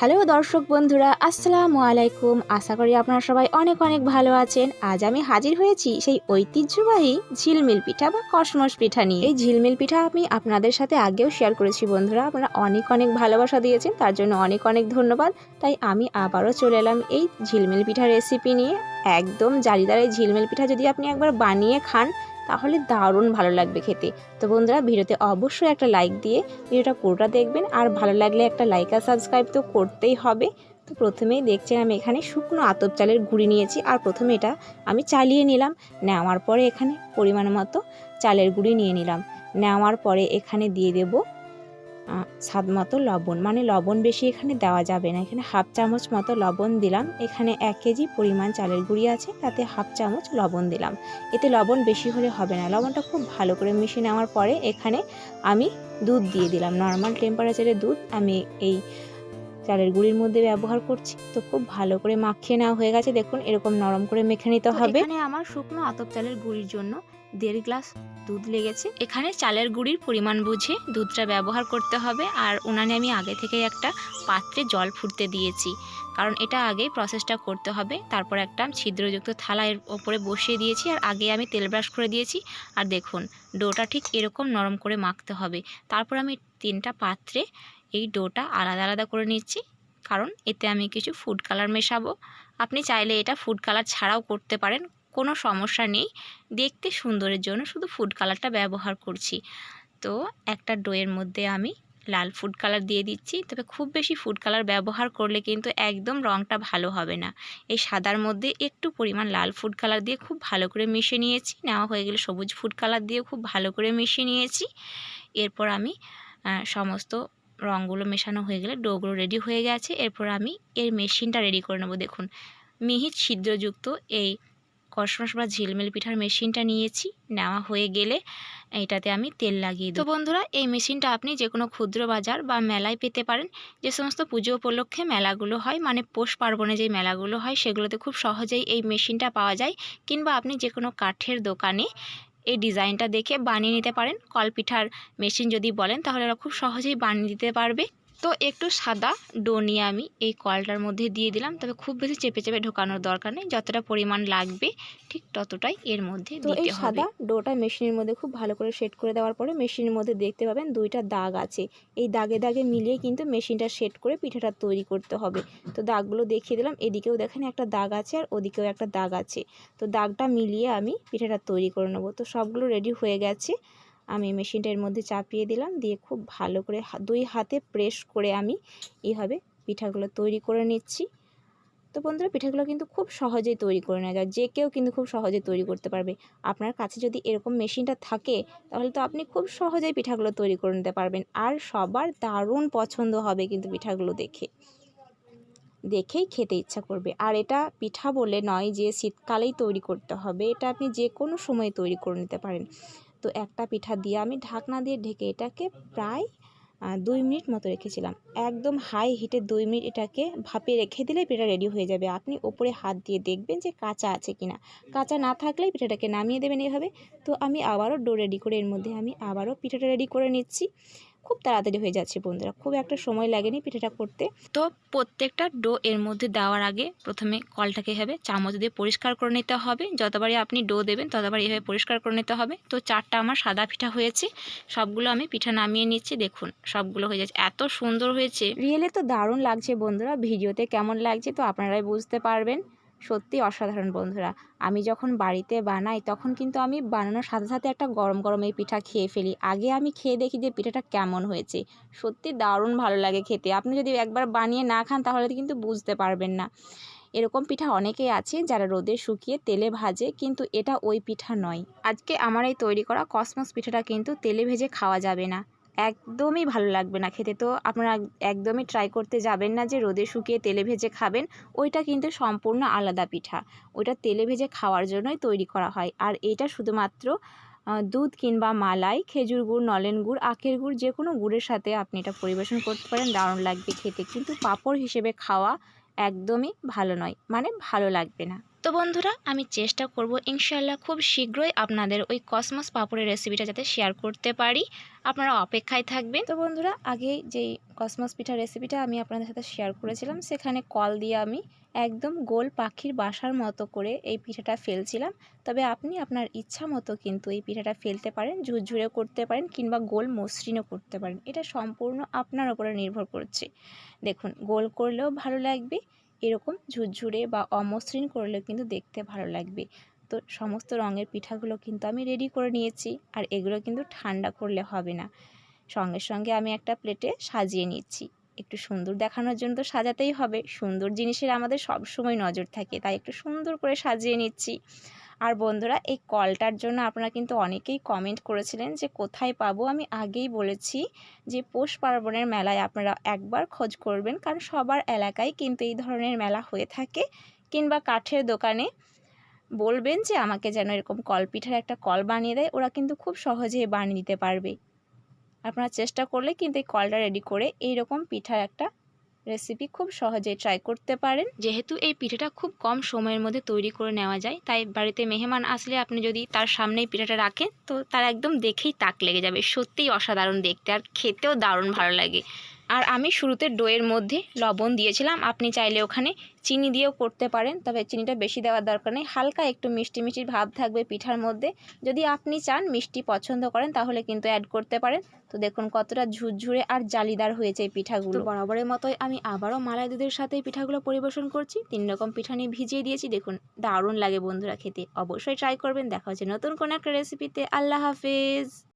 Hello দর্শক বন্ধুরা, আসসালামু আলাইকুম। আশা করি আপনারা সবাই অনেক অনেক ভালো আছেন। আজ আমি হাজির হয়েছি সেই ঐতিহ্যবাহী ঝিলমিল পিঠা বা কসমস পিঠা নিয়ে। এই ঝিলমিল পিঠা আমি আপনাদের সাথে আগেও শেয়ার করেছি বন্ধুরা। আপনারা অনেক অনেক ভালোবাসা দিয়েছেন, তার জন্য অনেক অনেক ধন্যবাদ। তাই আমি আবারও চলে এলাম এই ঝিলমিল পিঠা রেসিপি নিয়ে। একদম জালিদার এই ঝিলমিল পিঠা যদি আপনি একবার বানিয়ে খান তাহলে দারুণ ভালো লাগবে খেতে। তো বন্ধুরা, ভিডিওতে অবশ্যই একটা লাইক দিয়ে ভিডিওটা পুরোটা দেখবেন। আর ভালো লাগলে একটা লাইক আর সাবস্ক্রাইব তো করতেই হবে। তো প্রথমেই দেখছেন আমি এখানে শুকনো আতপ চালের গুঁড়ি নিয়েছি। আর প্রথমে এটা আমি চালিয়ে নিলাম। নেওয়ার পরে এখানে পরিমাণ মতো চালের গুঁড়ি নিয়ে নিলাম। নেওয়ার পরে এখানে দিয়ে দেব স্বাদ মতো লবণ। মানে লবণ বেশি এখানে দেওয়া যাবে না। এখানে হাফ চামচ মতো লবণ দিলাম। এখানে এক কেজি পরিমাণ চালের গুঁড়ি আছে। তাতে হাফ চামচ লবণ দিলাম। এতে লবণ বেশি হলে হবে না। লবণটা খুব ভালো করে মিশিয়ে নেওয়ার পরে এখানে আমি দুধ দিয়ে দিলাম। নর্মাল টেম্পারেচারে দুধ আমি এই চালের গুঁড়ির মধ্যে ব্যবহার করছি। তো খুব ভালো করে মাখিয়ে নেওয়া হয়ে গেছে। দেখুন এরকম নরম করে মেখে নিতে হবে। এখানে আমার শুকনো আতপ চালের গুঁড়ির জন্য দেড় গ্লাস দুধ লেগেছে। এখানে চালের গুঁড়ির পরিমাণ বুঝে দুধটা ব্যবহার করতে হবে আর উনানে আমি আগে থেকে একটা পাত্রে জল ফুটতে দিয়েছি। কারণ এটা আগেই প্রসেসটা করতে হবে। তারপর একটা ছিদ্রযুক্ত থালা এর ওপরে বসিয়ে দিয়েছি আর আগে আমি তেল ব্রাশ করে দিয়েছি। আর দেখুন, ডোটা ঠিক এরকম নরম করে মাখতে হবে। তারপর আমি তিনটা পাত্রে এই ডোটা আলাদা আলাদা করে নিচ্ছি। কারণ এতে আমি কিছু ফুড কালার মেশাবো। আপনি চাইলে এটা ফুড কালার ছাড়াও করতে পারেন। কোনো সমস্যা নেই। দেখতে সুন্দরের জন্য শুধু ফুড কালারটা ব্যবহার করছি। তো একটা ডোয়ের মধ্যে আমি লাল ফুড কালার দিয়ে দিচ্ছি। তবে খুব বেশি ফুড কালার ব্যবহার করলে কিন্তু একদম রঙটা ভালো হবে না। এই সাদার মধ্যে একটু পরিমাণ লাল ফুড কালার দিয়ে খুব ভালো করে মিশিয়ে নিয়েছি। নেওয়া হয়ে গেলে সবুজ ফুড কালার দিয়ে খুব ভালো করে মিশিয়ে নিয়েছি। এরপর আমি সমস্ত রঙগুলো মেশানো হয়ে গেলে ডোগুলো রেডি হয়ে গেছে। এরপর আমি এর মেশিনটা রেডি করে নেব। দেখুন মিহি ছিদ্রযুক্ত এই কসমস বা ঝিলমিল পিঠার মেশিনটা নিয়েছি, নেওয়া হয়ে গেলে এটাতে আমি তেল লাগিয়ে দেবো। তো বন্ধুরা, এই মেশিনটা আপনি যে কোনো ক্ষুদ্র বাজার বা মেলায় পেতে পারেন। যে সমস্ত পুজো উপলক্ষে মেলাগুলো হয় মানে পৌষ পার্বণে যে মেলাগুলো হয়, সেগুলোতে খুব সহজেই এই মেশিনটা পাওয়া যায়। কিংবা আপনি যে কোনো কাঠের দোকানে এই ডিজাইনটা দেখে বানিয়ে নিতে পারেন। কলপিঠার মেশিন যদি বলেন, তাহলে ওরা খুব সহজেই বানিয়ে দিতে পারবে। তো একটু সাদা ডো নিয়ে আমি এই কলটার মধ্যে দিয়ে দিলাম। তবে খুব বেশি চেপে চেপে ঢোকানোর দরকার নেই। যতটা পরিমাণ লাগবে ঠিক ততটাই এর মধ্যে তো এই দিতে হবে। সাদা ডোটা মেশিনের মধ্যে খুব ভালো করে সেট করে দেওয়ার পরে মেশিনের মধ্যে দেখতে পাবেন দুইটা দাগ আছে। এই দাগে দাগে মিলিয়ে কিন্তু মেশিনটা সেট করে পিঠাটা তৈরি করতে হবে। তো দাগগুলো দেখিয়ে দিলাম। এদিকেও দেখেন একটা দাগ আছে আর ওদিকেও একটা দাগ আছে। তো দাগটা মিলিয়ে আমি পিঠাটা তৈরি করে নেব। তো সবগুলো রেডি হয়ে গেছে। আমি মেশিনটার মধ্যে চাপিয়ে দিলাম, দিয়ে খুব ভালো করে দুই হাতে প্রেস করে আমি এইভাবে পিঠাগুলো তৈরি করে নিচ্ছি। তো বন্ধুরা, পিঠাগুলো কিন্তু খুব সহজেই তৈরি করে নেওয়া যায়। যে কেউ কিন্তু খুব সহজে তৈরি করতে পারবে। আপনার কাছে যদি এরকম মেশিনটা থাকে, তাহলে তো আপনি খুব সহজেই পিঠাগুলো তৈরি করে নিতে পারবেন। আর সবার দারুণ পছন্দ হবে কিন্তু পিঠাগুলো দেখে। দেখেই খেতে ইচ্ছা করবে। আর এটা পিঠা বলে নয় যে শীতকালেই তৈরি করতে হবে। এটা আপনি যে কোনো সময় তৈরি করে নিতে পারেন। তো একটা পিঠা দিয়ে আমি ঢাকনা দিয়ে ঢেকে এটাকে প্রায় দুই মিনিট মতো রেখেছিলাম। একদম হাই হিটে দুই মিনিট এটাকে ভাপে রেখে দিলে পিঠা রেডি হয়ে যাবে। আপনি ওপরে হাত দিয়ে দেখবেন যে কাঁচা আছে কিনা। কাঁচা না থাকলে পিঠাটাকে নামিয়ে দেবেন এভাবে। তো আমি আবারও ডো রেডি করে এর মধ্যে আমি আবারও পিঠাটা রেডি করে নিচ্ছি। খুব তাড়াতাড়ি হয়ে যাচ্ছে বন্ধুরা। খুব একটা সময় লাগেনি পিঠাটা করতে। তো প্রত্যেকটা ডো এর মধ্যে দেওয়ার আগে প্রথমে কলটাকে এভাবে চামচ দিয়ে পরিষ্কার করে নিতে হবে। যতবারই আপনি ডো দেবেন ততবার এভাবে পরিষ্কার করে নিতে হবে। তো চারটা আমার সাদা পিঠা হয়েছে। সবগুলো আমি পিঠা নামিয়ে নিচ্ছি, দেখুন সবগুলো হয়ে যাচ্ছে। এত সুন্দর হয়েছে। রিয়েলে তো দারুণ লাগছে বন্ধুরা, ভিডিওতে কেমন লাগছে তো আপনারাই বুঝতে পারবেন। সত্যি অসাধারণ বন্ধুরা। আমি যখন বাড়িতে বানাই, তখন কিন্তু আমি বানানোর সাথে সাথে একটা গরম গরম এই পিঠা খেয়ে ফেলি। আগে আমি খেয়ে দেখি যে পিঠাটা কেমন হয়েছে। সত্যি দারুণ ভালো লাগে খেতে। আপনি যদি একবার বানিয়ে না খান, তাহলে কিন্তু বুঝতে পারবেন না। এরকম পিঠা অনেকেই আছে যারা রোদে শুকিয়ে তেলে ভাজে, কিন্তু এটা ওই পিঠা নয়। আজকে আমার এই তৈরি করা কসমস পিঠাটা কিন্তু তেলে ভেজে খাওয়া যাবে না। একদমই ভালো লাগবে না খেতে। তো আপনারা একদমই ট্রাই করতে যাবেন না যে রোদে শুকিয়ে তেলে ভেজে খাবেন, ওইটা কিন্তু সম্পূর্ণ আলাদা পিঠা। ওইটা তেলে ভেজে খাওয়ার জন্যই তৈরি করা হয়। আর এটা শুধুমাত্র দুধ কিংবা মালাই, খেজুর গুড়, নলেন গুড়, আখের গুড় যে কোনো গুড়ের সাথে আপনি এটা পরিবেশন করতে পারেন, দারুণ লাগবে খেতে। কিন্তু পাঁপড় হিসেবে খাওয়া একদমই ভালো নয় মানে ভালো লাগবে না। তো বন্ধুরা, আমি চেষ্টা করব ইনশাল্লাহ খুব শীঘ্রই আপনাদের ওই কসমস পাপড়ের রেসিপিটা যাতে শেয়ার করতে পারি। আপনারা অপেক্ষায় থাকবেন। তো বন্ধুরা, আগে যেই কসমস পিঠার রেসিপিটা আমি আপনাদের সাথে শেয়ার করেছিলাম, সেখানে কল দিয়ে আমি একদম গোল পাখির বাসার মতো করে এই পিঠাটা ফেলছিলাম। তবে আপনি আপনার ইচ্ছা মতো কিন্তু এই পিঠাটা ফেলতে পারেন, ঝুরঝুরে করতে পারেন কিংবা গোল মসৃণও করতে পারেন। এটা সম্পূর্ণ আপনার ওপরে নির্ভর করছে। দেখুন, গোল করলেও ভালো লাগবে এরকম ঝুরঝুরে বা অমসৃণ করলেও কিন্তু দেখতে ভালো লাগবে। তো সমস্ত রঙের পিঠাগুলো কিন্তু আমি রেডি করে নিয়েছি আর এগুলো কিন্তু ঠান্ডা করলে হবে না। সঙ্গে সঙ্গে আমি একটা প্লেটে সাজিয়ে নিচ্ছি। একটু সুন্দর দেখানোর জন্য তো সাজাতেই হবে। সুন্দর জিনিসের আমাদের সব সময় নজর থাকে, তাই একটু সুন্দর করে সাজিয়ে নিচ্ছি। আর বন্ধুরা, এই কলটার জন্য আপনারা কিন্তু অনেকেই কমেন্ট করেছিলেন যে কোথায় পাবো? আমি আগেই বলেছি যে পৌষ পার্বণের মেলায় আপনারা একবার খোঁজ করবেন, কারণ সবার এলাকায় কিন্তু এই ধরনের মেলা হয়ে থাকে। কিংবা কাঠের দোকানে বলবেন যে আমাকে যেন এরকম কলপিঠার একটা কল বানিয়ে দেয়, ওরা কিন্তু খুব সহজেই বানিয়ে দিতে পারবে। আপনারা চেষ্টা করলে কিন্তু এই কলটা রেডি করে এই রকম পিঠার একটা রেসিপি খুব সহজেই ট্রাই করতে পারেন। যেহেতু এই পিঠাটা খুব কম সময়ের মধ্যে তৈরি করে নেওয়া যায়, তাই বাড়িতে মেহমান আসলে আপনি যদি তার সামনেই পিঠাটা রাখেন, তো তার একদম দেখেই তাক লেগে যাবে। সত্যিই অসাধারণ দেখতে আর খেতেও দারুণ ভালো লাগে। আর আমি শুরুতে ডোয়ের মধ্যে লবণ দিয়েছিলাম। আপনি চাইলে ওখানে চিনি দিয়েও করতে পারেন, তবে চিনিটা বেশি দেওয়ার দরকার নেই। হালকা একটু মিষ্টি মিষ্টি ভাব থাকবে পিঠার মধ্যে। যদি আপনি চান মিষ্টি পছন্দ করেন, তাহলে কিন্তু অ্যাড করতে পারেন। তো দেখুন কতটা ঝুরঝুরে আর জালিদার হয়েছে এই পিঠাগুলো। বরাবরের মতোই আমি আবারও মালাই দুধের সাথে এই পিঠাগুলো পরিবেশন করছি। তিন রকম পিঠা নিয়ে ভিজিয়ে দিয়েছি। দেখুন, দারুণ লাগে বন্ধুরা খেতে। অবশ্যই ট্রাই করবেন। দেখা হচ্ছে নতুন কোনো একটা রেসিপিতে আল্লাহ হাফেজ।